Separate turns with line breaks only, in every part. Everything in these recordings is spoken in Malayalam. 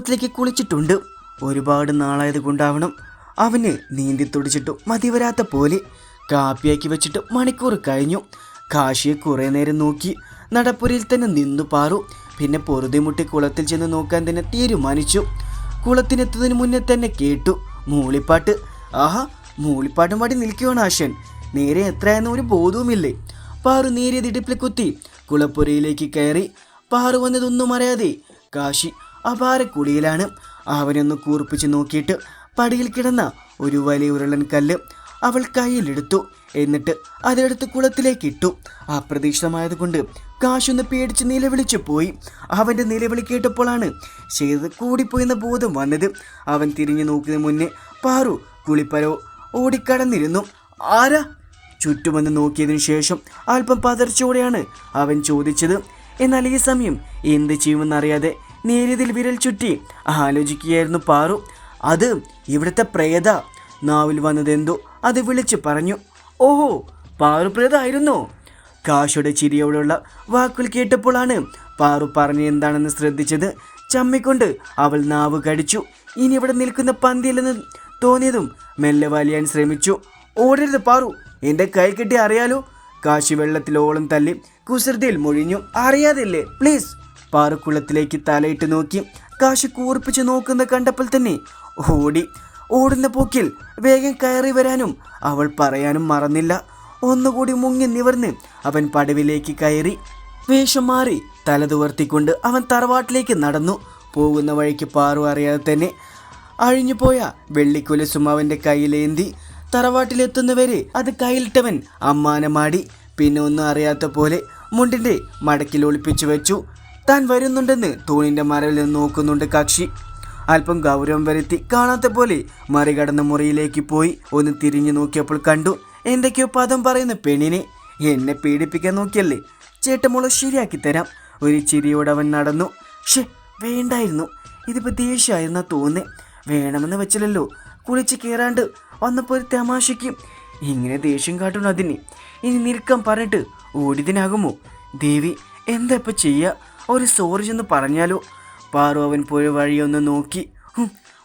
കുളത്തിലേക്ക് കുളിച്ചിട്ടുണ്ട്. ഒരുപാട് നാളായത് കൊണ്ടാവണം അവന് നീന്തി തുടിച്ചിട്ടു മതി വരാത്ത പോലെ കാപ്പിയാക്കി വെച്ചിട്ട് മണിക്കൂർ കഴിഞ്ഞു. കാശിയെ കുറേ നേരം നോക്കി നടപ്പുരയിൽ തന്നെ നിന്നു പാറു. പിന്നെ പൊറുതിമുട്ടി കുളത്തിൽ ചെന്ന് നോക്കാൻ തന്നെ തീരുമാനിച്ചു. കുളത്തിനെത്തുന്നതിന് മുന്നേ തന്നെ കേട്ടു മൂളിപ്പാട്ട്. ആഹാ മൂളിപ്പാട്ടും പാടി നിൽക്കുകയാണ് ആശൻ. നേരെ എത്രയെന്ന് ഒരു ബോധവുമില്ലേ. പാറു നേരെ ഇടുപ്പിൽ കുത്തി കുളപ്പുരയിലേക്ക് കയറി. പാറു വന്നതൊന്നും അറിയാതെ കാശി അപാര കുളിയിലാണ്. അവനൊന്ന് കൂർപ്പിച്ച് നോക്കിയിട്ട് പടിയിൽ കിടന്ന ഒരു വലിയ ഉരുളൻ കല്ല് അവൾ കയ്യിലെടുത്തു. എന്നിട്ട് അതെടുത്ത് കുളത്തിലേക്ക് ഇട്ടു. അപ്രതീക്ഷിതമായതുകൊണ്ട് കാശൊന്ന് പേടിച്ച് നിലവിളിച്ചു പോയി. അവന്റെ നിലവിളി കേട്ടപ്പോഴാണ് ചെയ്ത് കൂടിപ്പോയെന്ന ബോധം വന്നത്. അവൻ തിരിഞ്ഞു നോക്കുന്ന മുന്നേ പാറു കുളിപ്പരോ ഓടിക്കടന്നിരുന്നു. ആരാ? ചുറ്റുമെന്ന് നോക്കിയതിനു ശേഷം അല്പം പതർച്ചയോടെയാണ് അവൻ ചോദിച്ചത്. എന്നാൽ ഈ സമയം എന്ത് ചെയ്യുമെന്നറിയാതെ നേരിയതിൽ വിരൽ ചുറ്റി. ആലോചിക്കുകയായിരുന്നു പാറു. അത് ഇവിടുത്തെ പ്രേത. നാവിൽ വന്നതെന്തോ അത് വിളിച്ചു പറഞ്ഞു. ഓഹോ പാറു പ്രേതായിരുന്നു. കാശുടെ ചിരിയോടുള്ള വാക്കുകൾ കേട്ടപ്പോഴാണ് പാറു പറഞ്ഞ എന്താണെന്ന് ശ്രദ്ധിച്ചത്. ചമ്മിക്കൊണ്ട് അവൾ നാവ് കടിച്ചു. ഇനി ഇവിടെ നിൽക്കുന്ന പന്തിയില്ലെന്ന് തോന്നിയതും മെല്ലെ വലിയാൻ ശ്രമിച്ചു. ഓടരുത് പാറു എന്റെ കൈ കെട്ടി അറിയാലോ. കാശി വെള്ളത്തിലോളം തല്ലി കുസൃതിയിൽ മുഴിഞ്ഞു. അറിയാതില്ലേ പ്ലീസ്. പാറുക്കുളത്തിലേക്ക് തലയിട്ട് നോക്കി കാശ് കൂർപ്പിച്ച് നോക്കുന്ന കണ്ടപ്പോൾ തന്നെ ഓടി ഓടുന്ന പോക്കിൽ വേഗം കയറി വരാനും അവൾ പറയാനും മറന്നില്ല. ഒന്നുകൂടി മുങ്ങി നിവർന്ന് അവൻ പടവിലേക്ക് കയറി. വേഷം മാറി തലതുവർത്തിക്കൊണ്ട് അവൻ തറവാട്ടിലേക്ക് നടന്നു. പോകുന്ന വഴിക്ക് പാറു അറിയാതെ തന്നെ അഴിഞ്ഞുപോയ വെള്ളിക്കുലസും അവന്റെ കയ്യിലേന്തി. തറവാട്ടിലെത്തുന്നവരെ അത് കയ്യിലിട്ടവൻ അമ്മാനമാടി. പിന്നെ ഒന്നും അറിയാത്ത പോലെ മുണ്ടിന്റെ മടക്കിൽ ഒളിപ്പിച്ചു വെച്ചു. താൻ വരുന്നുണ്ടെന്ന് തൂണിന്റെ മറവിൽ നിന്ന് നോക്കുന്നുണ്ട് കക്ഷി. അല്പം ഗൗരവം വരുത്തി കാണാത്ത പോലെ മറികടന്ന മുറിയിലേക്ക് പോയി ഒന്ന് തിരിഞ്ഞു നോക്കിയപ്പോൾ കണ്ടു എന്തൊക്കെയോ പദം പറയുന്ന പെണ്ണിനെ. എന്നെ പീഡിപ്പിക്കാൻ നോക്കിയല്ലേ? ചേട്ടമോൾ ശരിയാക്കി തരാം. ഒരു ചിരിയോടെ അവൻ നടന്നു. ഷേ വേണ്ടായിരുന്നു. ഇതിപ്പോൾ ദേഷ്യമായിരുന്ന തോന്നേ വേണമെന്ന് വെച്ചില്ലല്ലോ. കുളിച്ച് കയറാണ്ട് വന്നപ്പോൾ ഒരു തമാശയ്ക്ക് ഇങ്ങനെ ദേഷ്യം കാട്ടണം അതിന്. ഇനി നിൽക്കാൻ പറഞ്ഞിട്ട് ഓടിതിനാകുമോ? ദേവി എന്താ ഇപ്പം ചെയ്യുക ഒരു സോറി ചെന്ന് പറഞ്ഞാലോ? പാറു അവൻ പോയ വഴിയൊന്ന് നോക്കി.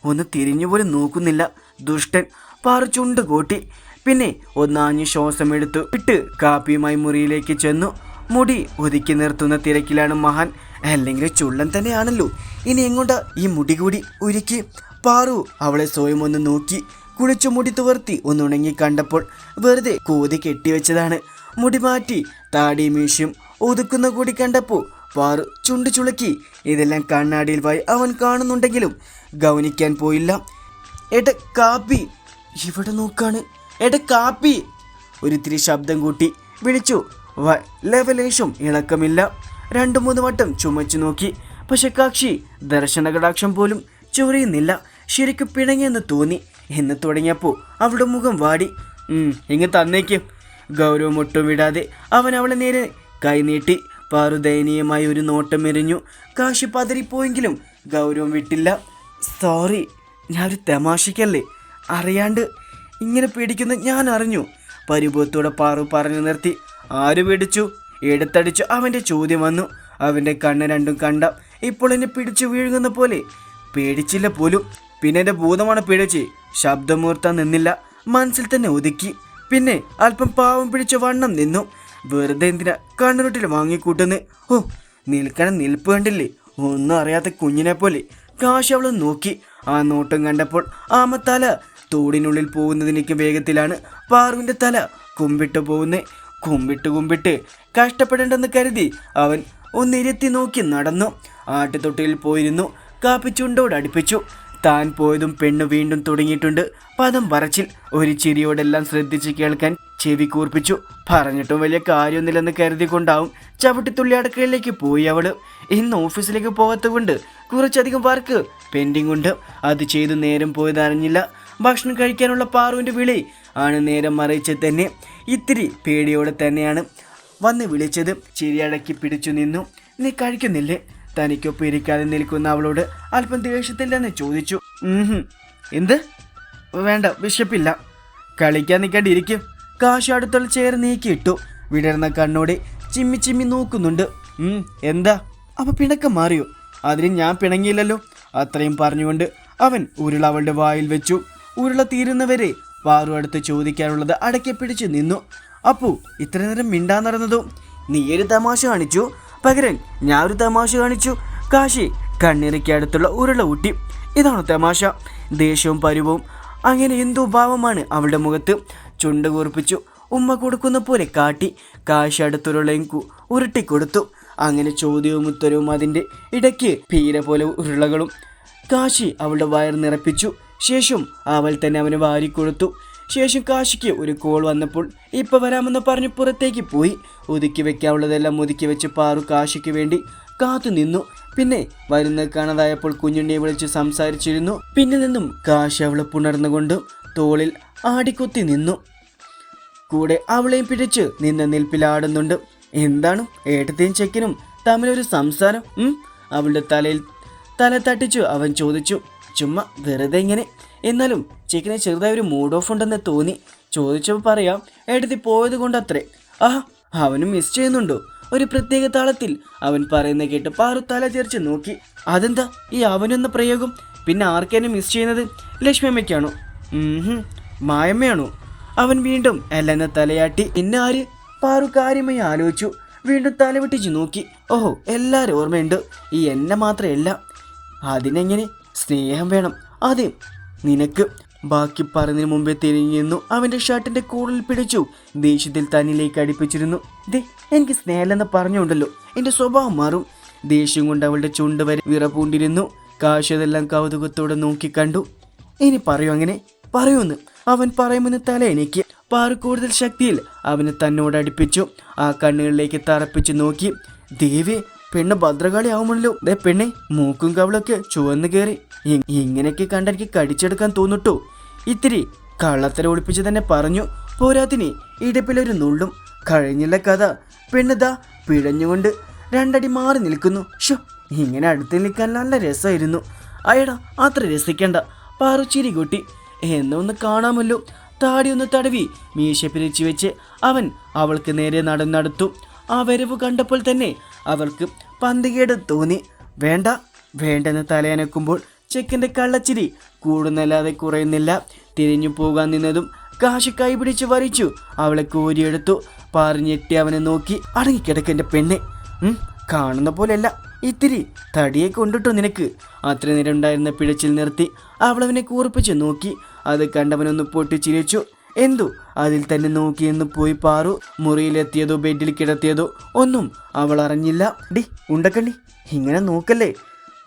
ഒന്ന് തിരിഞ്ഞു പോലും നോക്കുന്നില്ല. ദുഷ്ടൻ പാറു ചുണ്ട് കൂട്ടി. പിന്നെ ഒന്നാഞ്ഞ് ശ്വാസം എടുത്തു. വിട്ട് കാപ്പിയുമായി മുറിയിലേക്ക് ചെന്നു. മുടി ഒതുക്കി നിർത്തുന്ന തിരക്കിലാണ് മഹാൻ. അല്ലെങ്കിൽ ചുള്ളൻ തന്നെയാണല്ലോ. ഇനി എങ്ങോട്ടാ ഈ മുടി കൂടി ഉരുക്കി? പാറു അവളെ സ്വയം ഒന്ന് നോക്കി. കുളിച്ചു മുടി തുവർത്തി ഒന്നുണങ്ങി കണ്ടപ്പോൾ വെറുതെ കോതി കെട്ടിവെച്ചതാണ്. മുടി മാറ്റി താടി മീശയും ഒതുക്കുന്ന കൂടി കണ്ടപ്പോൾ പാറു ചുണ്ടു ചുളുക്കി. ഇതെല്ലാം കണ്ണാടിയിൽ വായി അവൻ കാണുന്നുണ്ടെങ്കിലും ഗൗനിക്കാൻ പോയില്ല. എട കാപ്പി ഇവിടെ നോക്കാണ്. എട കാപ്പി ഒരിത്തിരി ശബ്ദം കൂട്ടി വിളിച്ചു. ലവലേശും ഇളക്കമില്ല. രണ്ടു മൂന്ന് വട്ടം ചുമച്ചു നോക്കി. പക്ഷെ കാക്ഷി ദർശനകടാക്ഷം പോലും ചൊറിയുന്നില്ല. ശരിക്കും പിണങ്ങിയെന്ന് തോന്നി. എന്ന് തുടങ്ങിയപ്പോൾ അവളുടെ മുഖം വാടി. ഇങ്ങ് തന്നേക്കും. ഗൗരവം ഒട്ടും വിടാതെ അവൻ അവളെ നേരെ കൈനീട്ടി പാറു ദയനീയമായി ഒരു നോട്ടം എറിഞ്ഞു കാശി പതറിപ്പോയെങ്കിലും ഗൗരവം വിട്ടില്ല. സോറി ഞാൻ ഒരു തമാശയ്ക്കല്ലേ? അറിയാണ്ട് ഇങ്ങനെ പേടിക്കുന്ന ഞാൻ അറിഞ്ഞു. പരിഭവത്തോടെ പാറു പറഞ്ഞു നിർത്തി. ആര് പിടിച്ചു? എടുത്തടിച്ചു അവന്റെ ചോദ്യം വന്നു. അവന്റെ കണ്ണ് രണ്ടും കണ്ട. ഇപ്പോൾ എന്നെ പിടിച്ചു വീഴുന്ന പോലെ. പേടിച്ചില്ല പോലും. പിന്നെ എന്റെ ഭൂതമാണ് പിടിച്ച്. ശബ്ദമൂർത്താൻ നിന്നില്ല. മനസ്സിൽ തന്നെ ഒതുക്കി. പിന്നെ അല്പം പാവം പിടിച്ച വണ്ണം നിന്നു. വെറുതെ എന്തിനാ കണ്ണുരുട്ടിൽ വാങ്ങിക്കൂട്ടുന്ന്? ഓ നിൽക്കണ നിൽപ്പ് കണ്ടില്ലേ? ഒന്നും അറിയാത്ത കുഞ്ഞിനെ പോലെ. കാശ് അവൾ നോക്കി. ആ നോട്ടം കണ്ടപ്പോൾ ആമ തല തോടിനുള്ളിൽ പോകുന്നതിനേക്ക് വേഗത്തിലാണ് പാറുവിന്റെ തല കുമ്പിട്ട് പോകുന്നേ. കുമ്പിട്ട് കുമ്പിട്ട് കഷ്ടപ്പെടേണ്ടെന്ന് കരുതി അവൻ ഒന്നിരുത്തി നോക്കി നടന്നു. ആട്ടുതൊട്ടിയിൽ പോയിരുന്നു. കാപ്പിച്ചുണ്ടോട് അടുപ്പിച്ചു. താൻ പോയതും പെണ്ണ് വീണ്ടും തുടങ്ങിയിട്ടുണ്ട്. പദം പറച്ചിൽ. ഒരു ചിരിയോടെല്ലാം ശ്രദ്ധിച്ച് കേൾക്കാൻ ചെവി കൂർപ്പിച്ചു. പറഞ്ഞിട്ടും വലിയ കാര്യമൊന്നുമില്ലെന്ന് കരുതിക്കൊണ്ടാവും ചവിട്ടിത്തുള്ളി അടുക്കളയിലേക്ക് പോയി അവൾ. ഇന്ന് ഓഫീസിലേക്ക് പോകാത്തതുകൊണ്ട് കുറച്ചധികം വർക്ക് പെൻഡിങ് ഉണ്ട്. അത് ചെയ്ത് നേരം പോയതറിഞ്ഞില്ല ഭക്ഷണം കഴിക്കാനുള്ള പാറുവിന്റെ വിളി ആണ് നേരം മറിയിച്ച് തന്നെ. ഇത്തിരി പേടിയോടെ തന്നെയാണ് വന്ന് വിളിച്ചത്. ചിരിയടക്കി പിടിച്ചു നിന്നു. നീ കഴിക്കുന്നില്ലേ? തനിക്കൊപ്പം ഇരിക്കാതെ നിൽക്കുന്ന അവളോട് അല്പം ദേഷ്യത്തില്ലെന്ന് ചോദിച്ചു. "ഉംഹും. എന്ത്? വേണ്ട വിശപ്പില്ല. കളിക്കാൻ നിൽക്കാണ്ട് ഇരിക്കും കാശ് അടുത്തുള്ള ചെയർ നീക്കിയിട്ടു. വിടർന്ന കണ്ണോടെ ചിമ്മി ചിമ്മി നോക്കുന്നുണ്ട്. എന്താ? അപ്പൊ പിണക്കം മാറിയോ? അതിന് ഞാൻ പിണങ്ങിയില്ലല്ലോ. അത്രയും പറഞ്ഞുകൊണ്ട് അവൻ ഉരുള അവളുടെ വായിൽ വെച്ചു. ഉരുള തീരുന്നവരെ പാറു അടുത്ത് ചോദിക്കാനുള്ളത് അടക്കി പിടിച്ചു നിന്നു. അപ്പു ഇത്ര നേരം മിണ്ടാൻ നടന്നതോ? നീ ഒരു തമാശ കാണിച്ചു. പകരൻ ഞാൻ ഒരു തമാശ കാണിച്ചു. കാശി കണ്ണിറക്കി അടുത്തുള്ള ഉരുള ഊട്ടി. ഇതാണ് തമാശ. ദേഷ്യവും പരുവവും അങ്ങനെ എന്തോ ഭാവമാണ് അവളുടെ മുഖത്ത്. ചുണ്ട് കൂർപ്പിച്ചു ഉമ്മ കൊടുക്കുന്ന പോലെ കാട്ടി. കാശ് അടുത്തുരുളയും കു- ഉരുട്ടിക്കൊടുത്തു. അങ്ങനെ ചോദ്യവും ഉത്തരവും അതിന്റെ ഇടയ്ക്ക് പീര പോലെ ഉരുളകളും കാശി അവളുടെ വയർ നിറപ്പിച്ചു. ശേഷം അവൾ തന്നെ അവന് വാരിക്കൊടുത്തു. ശേഷം കാശിക്ക് ഒരു കോൾ വന്നപ്പോൾ ഇപ്പം വരാമെന്ന് പറഞ്ഞ് പുറത്തേക്ക് പോയി. ഒതുക്കി വെക്കാവുള്ളതെല്ലാം ഒതുക്കി വെച്ച് പാറു കാശിക്ക് വേണ്ടി കാത്തു നിന്നു. പിന്നെ വരുന്ന കാണാതായപ്പോൾ കുഞ്ഞുണ്ണിയെ വിളിച്ച് സംസാരിച്ചിരുന്നു. പിന്നെ നിന്നും കാശി അവളെ പുണർന്നുകൊണ്ടും തോളിൽ ആടിക്കുത്തി നിന്നു. കൂടെ അവളെയും പിടിച്ച് നിന്ന് നിൽപ്പിലാടുന്നുണ്ട്. എന്താണ്? ഏട്ടത്തെയും ചെക്കനും തമ്മിലൊരു സംസാരം? അവളുടെ തലയിൽ തല തട്ടിച്ചു അവൻ ചോദിച്ചു. ചുമ്മാ വെറുതെ ഇങ്ങനെ. എന്നാലും ചെക്കനെ ചെറുതായി ഒരു മൂഡ് ഓഫ് ഉണ്ടെന്ന് തോന്നി. ചോദിച്ചപ്പോൾ പറയാം ഏട്ടത്തി പോയത് കൊണ്ടത്രേ. ആഹ് അവനും മിസ് ചെയ്യുന്നുണ്ടോ. ഒരു പ്രത്യേക താളത്തിൽ അവൻ പറയുന്ന കേട്ട് പാറു തല ചേർച്ച് നോക്കി. അതെന്താ? ഈ അവനെന്ന പ്രയോഗം? പിന്നെ ആർക്കേനും മിസ് ചെയ്യുന്നത്? ലക്ഷ്മി അമ്മയ്ക്കാണോ? ഉം. മായമ്മയാണോ. അവൻ വീണ്ടും എല്ലെന്ന തലയാട്ടി പിന്നെ ആര് പാറു കാര്യമായി ആലോചിച്ചു. വീണ്ടും തലവെട്ടിച്ചു നോക്കി. ഓഹോ എല്ലാവരും ഓർമ്മയുണ്ട്. ഈ എന്നെ മാത്രമല്ല. അതിനെങ്ങനെ സ്നേഹം വേണം? അതെ നിനക്ക്. ബാക്കി പറഞ്ഞതിന് മുമ്പേ തിരിഞ്ഞു നിന്നു. അവന്റെ ഷർട്ടിന്റെ കൂടുതൽ പിടിച്ചു. ദേഷ്യത്തിൽ തന്നിലേക്ക് അടുപ്പിച്ചിരുന്നു. ദേ എനിക്ക് സ്നേഹമെന്ന് പറഞ്ഞുണ്ടല്ലോ എന്റെ സ്വഭാവം മാറും. ദേഷ്യം കൊണ്ട് അവളുടെ ചുണ്ട് വരെ വിറപൂണ്ടിരുന്നു. കാശതെല്ലാം കൗതുകത്തോടെ നോക്കി കണ്ടു. ഇനി പറയൂ അങ്ങനെ. പറയൂന്ന്. അവൻ പറയുമെന്ന് തല എനിക്ക് പാറു കൂടുതൽ ശക്തിയിൽ അവനെ തന്നോട് അടുപ്പിച്ചു. ആ കണ്ണുകളിലേക്ക് തറപ്പിച്ചു നോക്കി. ദേവി പെണ്ണ് ഭദ്രകാളി ആവുമല്ലോ. ദേ പെണ്ണെ മൂക്കും കവളൊക്കെ ചുവന്ന് കയറി. ഇങ്ങനെയൊക്കെ കണ്ടെനിക്ക് കടിച്ചെടുക്കാൻ തോന്നിട്ടു. ഇത്തിരി കള്ളത്തര ഒളിപ്പിച്ച് തന്നെ പറഞ്ഞു. പോരാത്തിന് ഇടപ്പിലൊരു നുള്ളും. കഴിഞ്ഞില്ല കഥ. പെണ്ണിതാ പിഴഞ്ഞുകൊണ്ട് രണ്ടടി മാറി നിൽക്കുന്നു. ഷോ ഇങ്ങനെ അടുത്ത് നിൽക്കാൻ നല്ല രസമായിരുന്നു. അയടാ അത്ര രസിക്കണ്ട. പാറു ചിരി കൂട്ടി. എന്നൊന്ന് കാണാമല്ലോ. താടി ഒന്ന് തടവി. മീശ പിരിച്ചു വെച്ച് അവൻ അവൾക്ക് നേരെ നടന്നടുത്തു ആ വരവ് കണ്ടപ്പോൾ തന്നെ അവൾക്ക് പന്തികേട് തോന്നി. വേണ്ട വേണ്ടെന്ന് തലയനക്കുമ്പോൾ ചെക്കന്റെ കള്ളച്ചിരി കൂടുന്നല്ലാതെ കുറയുന്നില്ല. തിരിഞ്ഞു പോകാൻ നിന്നതും കാശ് കൈപിടിച്ച് വരിച്ചു. അവളെ കോരിയെടുത്തു. പറഞ്ഞെട്ടി അവനെ നോക്കി. അടങ്ങിക്കിടക്കെന്റെ പെണ്ണെ. കാണുന്ന പോലെയല്ല. ഇത്തിരി തടിയെ കൊണ്ടിട്ടു നിനക്ക്. അത്ര നേരം ഉണ്ടായിരുന്ന പിഴച്ചിൽ നിർത്തി അവളവനെ കൂർപ്പിച്ച് നോക്കി. അത് കണ്ടവനൊന്ന് പൊട്ടിച്ചിരിച്ചു. എന്തു? അതിൽ തന്നെ നോക്കിയെന്ന് പോയി പാറു. മുറിയിലെത്തിയതോ ബെഡിൽ കിടത്തിയതോ ഒന്നും അവൾ അറിഞ്ഞില്ല. ഡി ഉണ്ടക്കണ്ണി ഇങ്ങനെ നോക്കല്ലേ?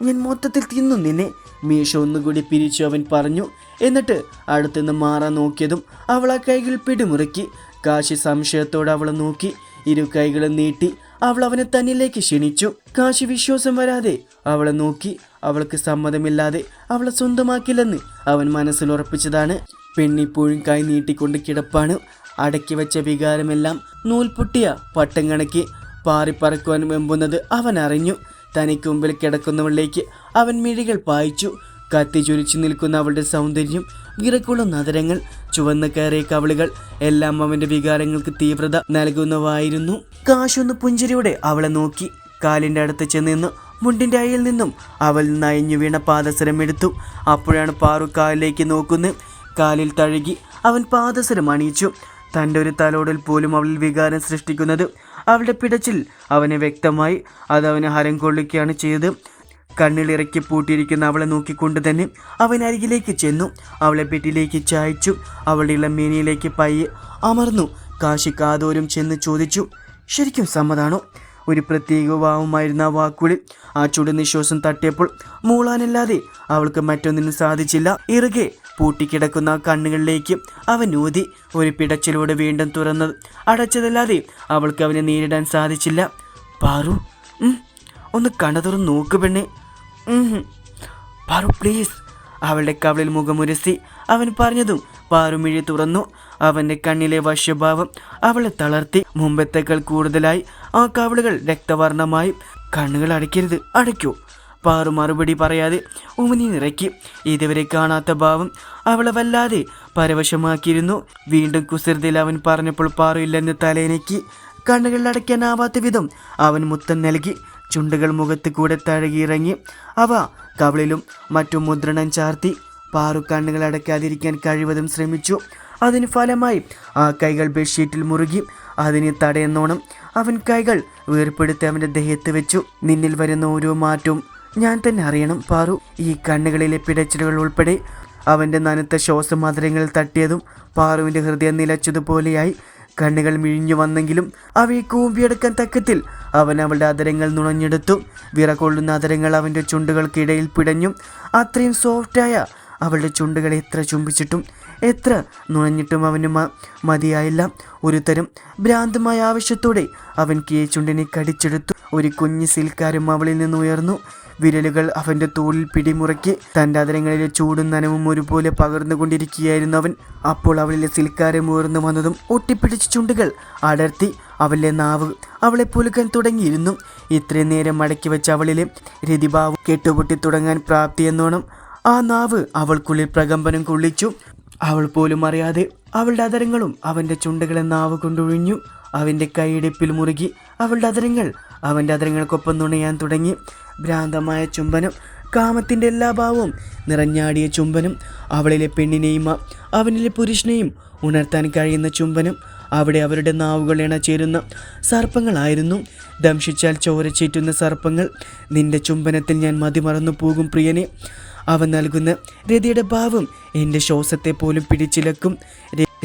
ഞാൻ മൊത്തത്തിൽ തിന്നു നിന്നെ. മീശ ഒന്നുകൂടി പിരിച്ചു അവൻ പറഞ്ഞു. എന്നിട്ട് അടുത്തുനിന്ന് മാറാൻ നോക്കിയതും അവൾ ആ കൈകൾ പിടിമുറുക്കി. കാശി സംശയത്തോടെ അവളെ നോക്കി. ഇരു കൈകളും നീട്ടി. അവൾ അവനെ തന്നിലേക്ക് ക്ഷണിച്ചു. കാശി വിശ്വാസം വരാതെ അവളെ നോക്കി അവൾക്ക് സമ്മതമില്ലാതെ അവളെ സ്വന്തമാക്കില്ലെന്ന് അവൻ മനസ്സിൽ ഉറപ്പിച്ചതാണ്. പെണ്ണിപ്പോഴും കൈ നീട്ടിക്കൊണ്ട് കിടപ്പാണ്. അടക്കി വെച്ച വികാരമെല്ലാം നൂൽപൊട്ടിയ പട്ടം കണക്കി പാറിപ്പറക്കുവാൻ വെമ്പുന്നത് അവൻ അറിഞ്ഞു. തനിക്ക് മുമ്പിൽ കിടക്കുന്നവളിലേക്ക് അവൻ മിഴികൾ പായിച്ചു. കത്തി ചുരിച്ചു നിൽക്കുന്ന അവളുടെ സൗന്ദര്യം വിറക്കുള്ള നഗരങ്ങൾ ചുവന്ന കയറിയ കവളികൾ എല്ലാം അവന്റെ വികാരങ്ങൾക്ക് തീവ്രത നൽകുന്നവായിരുന്നു കാശൊന്ന് പുഞ്ചിരിയോടെ അവളെ നോക്കി. കാലിന്റെ അടുത്ത് ചെന്നിന്ന് മുണ്ടിന്റെ അയിൽ നിന്നും അവൾ നയഞ്ഞു വീണ പാദസരം എടുത്തു. അപ്പോഴാണ് പാറു കാലിലേക്ക് നോക്കുന്നത്. കാലിൽ തഴുകി അവൻ പാദസരം അണിയിച്ചു. തന്റെ ഒരു തലോടൽ പോലും അവളിൽ വികാരം സൃഷ്ടിക്കുന്നത്. അവളുടെ പിടച്ചിൽ അവനെ വ്യക്തമായി അത് അവനെ ഹരം കൊള്ളിക്കുകയാണ് ചെയ്തത്. കണ്ണിലിറക്കി പൂട്ടിയിരിക്കുന്ന അവളെ നോക്കിക്കൊണ്ട് തന്നെ അവൻ അരികിലേക്ക് ചെന്നു. അവളെ പെട്ടിലേക്ക് ചായച്ചു. അവളുടെ ഇളമേനിയിലേക്ക് പയ്യെ അമർന്നു. കാശി കാതോരം ചെന്ന് ചോദിച്ചു ശരിക്കും സമ്മതാണോ? ഒരു പ്രത്യേക ഭാവമായിരുന്ന ആ വാക്കുകളിൽ ആ ചുടു നിശ്വാസം തട്ടിയപ്പോൾ മൂളാനല്ലാതെ അവൾക്ക് മറ്റൊന്നിനും സാധിച്ചില്ല. ഇറുകെ പൂട്ടിക്കിടക്കുന്ന കണ്ണുകളിലേക്ക് അവൻ ഊതി. ഒരു പിടച്ചിലൂടെ വീണ്ടും തുറന്നത് അടച്ചതല്ലാതെ അവൾക്ക് അവനെ നേരിടാൻ സാധിച്ചില്ല. പാറു ഒന്ന് കണ്ണു തുറന്ന് നോക്ക് പെണ്ണെ. പാറു പ്ലീസ് അവളുടെ കവളിൽ മുഖമുരസി. അവൻ പറഞ്ഞതും പാറുമിഴി തുറന്നു. അവന്റെ കണ്ണിലെ വശ്യഭാവം അവളെ തളർത്തി. മുമ്പത്തേക്കാൾ കൂടുതലായി ആ കവളുകൾ രക്തവർണമായി കണ്ണുകൾ അടയ്ക്കരുത്. അടയ്ക്കൂ. പാറു മറുപടി പറയാതെ ഉമിനി നിറയ്ക്കി. ഇതുവരെ കാണാത്ത ഭാവം അവളെ വല്ലാതെ പരവശമാക്കിയിരുന്നു. വീണ്ടും കുസൃതിയിൽ അവൻ പറഞ്ഞപ്പോൾ പാറു ഇല്ലെന്ന് തലേനയ്ക്ക് കണ്ണുകളിൽ അടയ്ക്കാനാവാത്ത വിധം അവൻ മുത്തം നൽകി. ചുണ്ടുകൾ മുഖത്ത് കൂടെ തഴകിയിറങ്ങി അവ കവളിലും മറ്റും മുദ്രണം ചാർത്തി പാറു കണ്ണുകൾ അടയ്ക്കാതിരിക്കാൻ കഴിവതും ശ്രമിച്ചു. അതിന് ഫലമായി ആ കൈകൾ ബെഡ്ഷീറ്റിൽ മുറുകി അതിനെ തടയുന്നോണം അവൻ കൈകൾ വേർപ്പെടുത്തി അവന്റെ ദേഹത്ത് വെച്ചു. നിന്നിൽ വരുന്ന ഓരോ മാറ്റവും ഞാൻ തന്നെ അറിയണം പാറു. ഈ കണ്ണുകളിലെ പിടച്ചിലുകൾ ഉൾപ്പെടെ അവന്റെ നനുത്ത ശ്വാസമാതിരങ്ങളിൽ തട്ടിയതും പാറുവിന്റെ ഹൃദയം നിലച്ചതുപോലെയായി കണ്ണുകൾ മിഴിഞ്ഞു വന്നെങ്കിലും അവയെ കൂമ്പിയെടുക്കാൻ തക്കത്തിൽ അവൻ അവളുടെ അതരങ്ങൾ നുണഞ്ഞെടുത്തു. വിറകൊള്ളുന്ന അതരങ്ങൾ അവന്റെ ചുണ്ടുകൾക്കിടയിൽ പിടഞ്ഞു. അത്രയും സോഫ്റ്റായ അവളുടെ ചുണ്ടുകളെ എത്ര ചുംബിച്ചിട്ടും എത്ര നുണഞ്ഞിട്ടും അവന് മതിയായില്ല. ഒരു തരം ഭ്രാന്തമായ ആവശ്യത്തോടെ അവൻ കീ ചുണ്ടിനെ കടിച്ചെടുത്തു. ഒരു കുഞ്ഞു സിൽക്കാരും അവളിൽ നിന്ന് ഉയർന്നു. വിരലുകൾ അവന്റെ തോളിൽ പിടിമുറക്കി തന്റെ അതിരങ്ങളിലെ ചൂടും നനവും ഒരുപോലെ പകർന്നുകൊണ്ടിരിക്കുകയായിരുന്നു അവൻ. അപ്പോൾ അവളിലെ സിൽക്കാരം ഉയർന്നു വന്നതും ഒട്ടിപ്പിടിച്ച ചുണ്ടുകൾ അടർത്തി അവളിലെ നാവ് അവളെ പുലുക്കാൻ തുടങ്ങിയിരുന്നു. ഇത്രയും നേരം മടക്കി വെച്ച അവളിലെ രതിഭാവം കെട്ടുപൊട്ടി തുടങ്ങാൻ പ്രാപ്തിയെന്നോണം ആ നാവ് അവൾക്കുള്ളിൽ പ്രകമ്പനം കൊള്ളിച്ചു. അവൾ പോലും അറിയാതെ അവളുടെ അതരങ്ങളും അവന്റെ ചുണ്ടുകളെ നാവ് കൊണ്ടൊഴിഞ്ഞു അവന്റെ കൈയിടിപ്പിൽ മുറുകി അവളുടെ അതരങ്ങൾ അവന്റെ അതരങ്ങൾക്കൊപ്പം നുണയാൻ തുടങ്ങി. ഭ്രാന്തമായ ചുംബനം കാമത്തിന്റെ എല്ലാ ഭാവവും നിറഞ്ഞാടിയ ചുംബനം അവളിലെ പെണ്ണിനെയും അവനിലെ പുരുഷനെയും ഉണർത്താൻ കഴിയുന്ന ചുംബനം അവിടെ അവരുടെ നാവുകൾ ഇണചേരുന്ന സർപ്പങ്ങളായിരുന്നു. ദംശിച്ചാൽ ചോര ചീറ്റുന്ന സർപ്പങ്ങൾ. നിന്റെ ചുംബനത്തിൽ ഞാൻ മതിമറന്നു പോകും പ്രിയനെ. അവൻ നൽകുന്ന രതിയുടെ ഭാവം എന്റെ ശ്വാസത്തെ പോലും പിടിച്ചിലക്കും.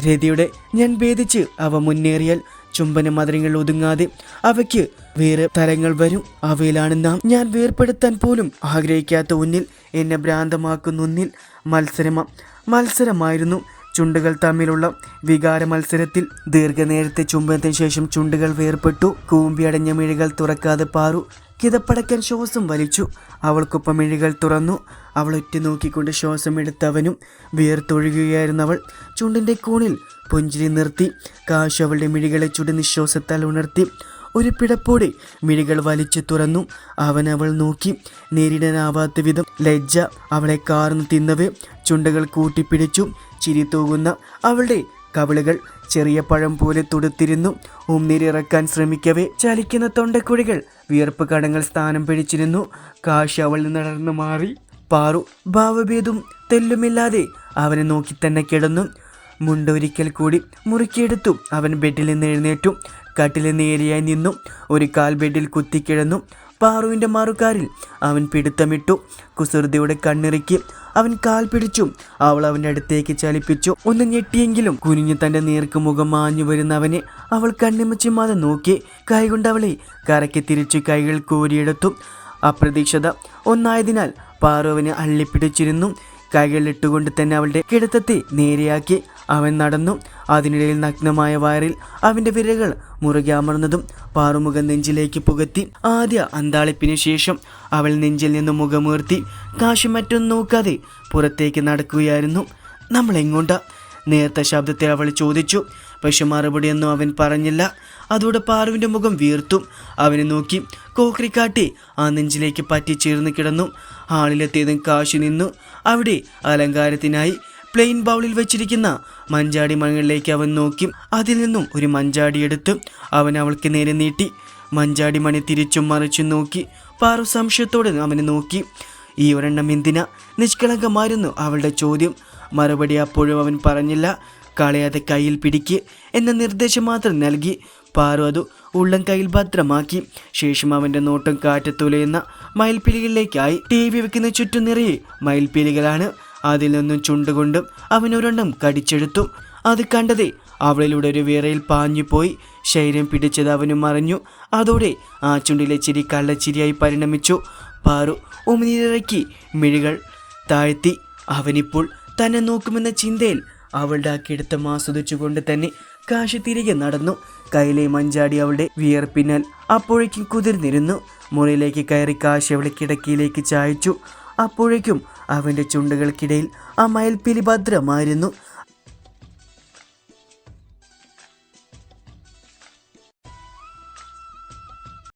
രതിയുടെ ഞാൻ ഭേദിച്ച് അവ മുന്നേറിയാൽ ചുംബന മധുരങ്ങൾ ഒതുങ്ങാതെ അവയ്ക്ക് വേറെ തരങ്ങൾ വരും. അവയിലാണ് നാം ഞാൻ വേർപ്പെടുത്താൻ പോലും ആഗ്രഹിക്കാത്ത ഒന്നിൽ എന്നെ ഭ്രാന്തമാക്കുന്ന ഒന്നിൽ മത്സരമ മത്സരമായിരുന്നു. ചുണ്ടുകൾ തമ്മിലുള്ള വികാര മത്സരത്തിൽ ദീർഘനേരത്തെ ചുംബനത്തിന് ശേഷം ചുണ്ടുകൾ വേർപെട്ടു കൂമ്പിയടഞ്ഞ മിഴികൾ തുറക്കാതെ പാറു. കിതപ്പടക്കാൻ ശ്വാസം വലിച്ചു. അവൾക്കൊപ്പം മിഴികൾ തുറന്നു. അവൾ ഒറ്റ നോക്കിക്കൊണ്ട് ശ്വാസം എടുത്തവനും വിയർത്തൊഴുകുകയായിരുന്നവൾ ചുണ്ടിന്റെ കോണിൽ പുഞ്ചിരി നിർത്തി. കാശ് അവളുടെ മിഴികളെ ചുടി നിശ്വാസത്താൽ ഉണർത്തി. ഒരു പിടപ്പോടെ മിഴികൾ വലിച്ചു തുറന്നു. അവൻ അവൾ നോക്കി. നേരിടാനാവാത്ത വിധം ലജ്ജ അവളെ കാർന്നു തിന്നവേ. ചുണ്ടകൾ കൂട്ടിപ്പിടിച്ചു ചിരി തൂകുന്ന അവളുടെ കവിളുകൾ ചെറിയ പഴം പോലെ തുടുത്തിരുന്നു. ഉമ്മീരിറക്കാൻ ശ്രമിക്കവേ. ചലിക്കുന്ന തൊണ്ടക്കുഴികൾ വിയർപ്പ് കടങ്ങൾ സ്ഥാനം പിടിച്ചിരുന്നു. കാശ് അവളിൽ നടന്നു മാറി. പാറു ഭാവഭേദവും തെല്ലുമില്ലാതെ അവനെ നോക്കി തന്നെ കിടന്നു. മുണ്ടൊരിക്കൽ കൂടി മുറുക്കിയെടുത്തു. അവൻ ബെഡിൽ നിന്ന് എഴുന്നേറ്റു. കട്ടിലെ നേരിയായി നിന്നും ഒരു കാൽ ബെഡിൽ കുത്തിക്കിടന്നു പാറുവിന്റെ മാറുകാരിൽ അവൻ പിടുത്തമിട്ടു. കുസൃതിയുടെ കണ്ണിറുക്കി അവൻ കാൽ പിടിച്ചു. അവൾ അവന്റെ അടുത്തേക്ക് ചലിപ്പിച്ചു. ഒന്ന് ഞെട്ടിയെങ്കിലും കുനിഞ്ഞു തന്റെ നേർക്ക് മുഖം മാഞ്ഞു വരുന്നവനെ അവൾ കണ്ണിമച്ചിമാതെ നോക്കി. കൈകൊണ്ട് അവളെ കരയ്ക്ക് തിരിച്ചു കൈകൾ കോരിയെടുത്തു. അപ്രതീക്ഷിത ഒന്നായതിനാൽ പാറു അവനെ അള്ളിപ്പിടിച്ചിരുന്നു. കൈകളിട്ടുകൊണ്ട് തന്നെ അവളുടെ കിടത്തത്തെ നേരെയാക്കി അവൻ നടന്നു. അതിനിടയിൽ നഗ്നമായ വയറിൽ അവന്റെ വിരകൾ മുറുകെ അമർന്നതും പാറുമുഖം നെഞ്ചിലേക്ക് പുകത്തി ആദ്യ അന്താളിപ്പിന് ശേഷം അവൾ നെഞ്ചിൽ നിന്ന് മുഖമുയർത്തി കാശ് മറ്റൊന്നും നോക്കാതെ പുറത്തേക്ക് നടക്കുകയായിരുന്നു. നമ്മൾ എങ്ങോട്ടാ നേർത്ത ശബ്ദത്തിൽ അവൾ ചോദിച്ചു പക്ഷെ മറുപടിയൊന്നും അവൻ പറഞ്ഞില്ല. അതോടെ പാറുവിന്റെ മുഖം വീർത്തു. അവനെ നോക്കി കോക്രി കാട്ടി ആ നെഞ്ചിലേക്ക് പറ്റി ചേർന്ന് കിടന്നു. ഹാളിലെത്തിയതും കാശി നിന്നു. അവിടെ അലങ്കാരത്തിനായി പ്ലെയിൻ ബൗളിൽ വെച്ചിരിക്കുന്ന മഞ്ചാടി മണികളിലേക്ക് അവൻ നോക്കി. അതിൽ നിന്നും ഒരു മഞ്ചാടി എടുത്ത് അവൻ അവൾക്ക് നേരെ നീട്ടി. മഞ്ചാടി മണി തിരിച്ചും മറിച്ചും നോക്കി. പാറു സംശയത്തോടെ അവനെ നോക്കി. ഈ ഒരെണ്ണം എന്തിനാ? നിഷ്കളങ്കമായിരുന്നു അവളുടെ ചോദ്യം. മറുപടി അപ്പോഴും അവൻ പറഞ്ഞില്ല. കളയാതെ കയ്യിൽ പിടിക്ക് എന്ന നിർദ്ദേശം മാത്രം നൽകി. പാറു അത് ഉള്ളം കയ്യിൽ ഭദ്രമാക്കി. ശേഷം അവന്റെ നോട്ടം കാറ്റത്തുലയുന്ന മയിൽപ്പീലികളിലേക്കായി ടി വി വെക്കുന്ന ചുറ്റും നിറയെ മയിൽപ്പീലികളാണ്. അതിൽ നിന്നും ചുണ്ടുകൊണ്ടും അവനൊരെണ്ണം കടിച്ചെടുത്തു. അത് കണ്ടതേ അവളിലൂടെ ഒരു വിറയിൽ പാഞ്ഞുപോയി. ശരീരം പിടിച്ചത് അവനും മറിഞ്ഞു അതോടെ ആ ചുണ്ടിലെ ചിരി കള്ളച്ചിരിയായി പരിണമിച്ചു. പാറു ഉമിനീരിറക്കി മിഴികൾ താഴ്ത്തി. അവനിപ്പോൾ തന്നെ നോക്കുമെന്ന ചിന്തയിൽ അവളുടെ ആ കിടത്തം ആസ്വദിച്ചുകൊണ്ട് തന്നെ കാശി തിരികെ നടന്നു. കയ്യിലെ മഞ്ചാടി അവളുടെ വിയർപ്പിനാൽ അപ്പോഴേക്കും കുതിർന്നിരുന്നു. മുറിയിലേക്ക് കയറി കാശി അവളെ കിടക്കിയിലേക്ക് ചായച്ചു. അപ്പോഴേക്കും അവന്റെ ചുണ്ടുകൾക്കിടയിൽ ആ മയൽപ്പിലി ഭദ്രമായിരുന്നു.